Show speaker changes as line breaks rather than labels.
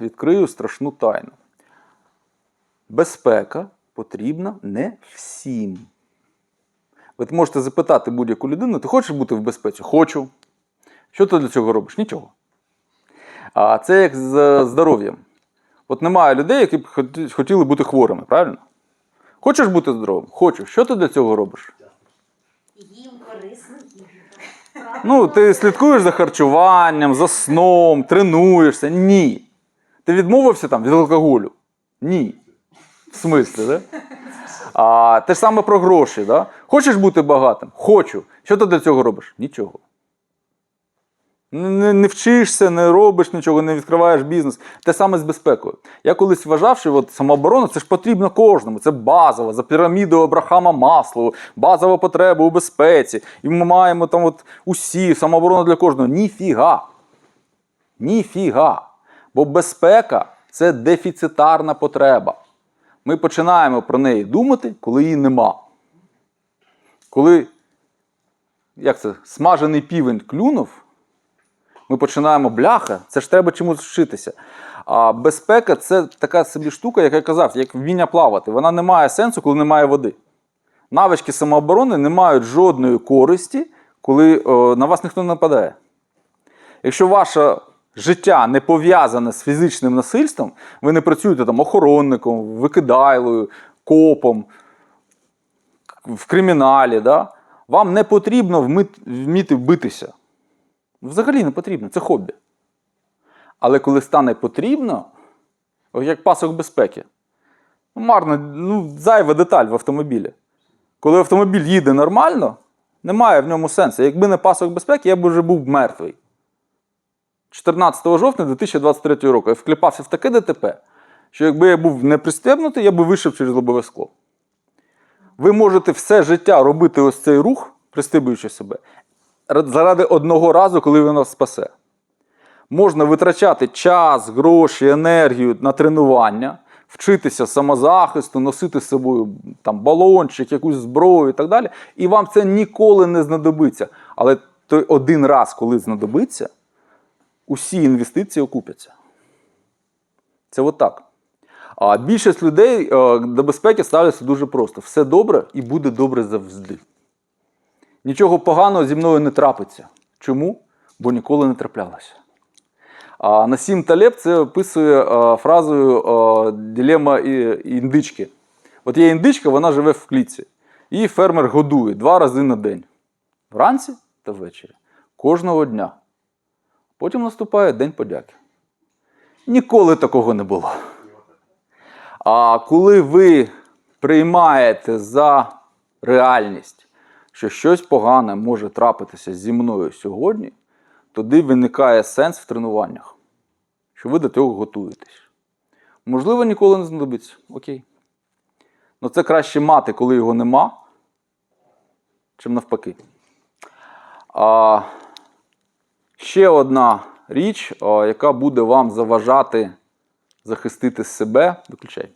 відкрию страшну тайну. Безпека потрібна не всім. Ви можете запитати будь-яку людину, ти хочеш бути в безпеці? Хочу. Що ти для цього робиш? Нічого. А це як з здоров'ям. От немає людей, які б хотіли бути хворими, правильно? Хочеш бути здоровим? Хочу. Що ти для цього робиш?
Їм корисно їм.
Ну, ти слідкуєш за харчуванням, за сном, тренуєшся. Ні. Ти відмовився там від алкоголю? Ні. В смислі, да? А, те ж саме про гроші. Да? Хочеш бути багатим? Хочу. Що ти для цього робиш? Нічого. Не, не вчишся, не робиш нічого, не відкриваєш бізнес. Те саме з безпекою. Я колись вважав, що от самооборона це ж потрібно кожному. Це базово, за пірамідою Абрахама Маслову, базова потреба у безпеці. І ми маємо там от усі, самооборона для кожного. Ніфіга. Ніфіга. Бо безпека це дефіцитарна потреба. Ми починаємо про неї думати, коли її нема. Коли, як це, смажений півень клюнув, ми починаємо бляха, це ж треба чомусь вчитися. А безпека це така собі штука, як я казав, як вміння плавати. Вона не має сенсу, коли немає води. Навички самооборони не мають жодної користі, коли о, на вас ніхто не нападає. Якщо ваше життя не пов'язане з фізичним насильством, ви не працюєте там охоронником, викидайлою, копом, в криміналі, да? вам не потрібно вміти битися. Взагалі не потрібно, це хобі. Але коли стане потрібно, як пасок безпеки, ну, марно, ну, зайва деталь в автомобілі. Коли автомобіль їде нормально, немає в ньому сенсу. Якби не пасок безпеки, я б вже був мертвий. 14 жовтня 2023 року я вкліпався в таке ДТП, що якби я був не пристебнутий, я би вийшов через лобове скло. Ви можете все життя робити ось цей рух, пристибуючи себе, заради одного разу, коли він вас спасе. Можна витрачати час, гроші, енергію на тренування, вчитися самозахисту, носити з собою там, балончик, якусь зброю і так далі. І вам це ніколи не знадобиться. Але той один раз, коли знадобиться, усі інвестиції окупяться. Це отак. А більшість людей е, до безпеки ставляться дуже просто: все добре і буде добре завжди. Нічого поганого зі мною не трапиться. Чому? Бо ніколи не траплялося. А Насім Талеб це описує е, фразою е, дилема індички. От є індичка, вона живе в клітці. Її фермер годує два рази на день. Вранці та ввечері. Кожного дня. Потім наступає День подяки. Ніколи такого не було. А коли ви приймаєте за реальність, що щось погане може трапитися зі мною сьогодні, тоді виникає сенс в тренуваннях, що ви до цього готуєтесь. Можливо, ніколи не знадобиться. Окей. Ну це краще мати, коли його нема, чим навпаки. А, ще одна річ, яка буде вам заважати захистити себе. Виключай.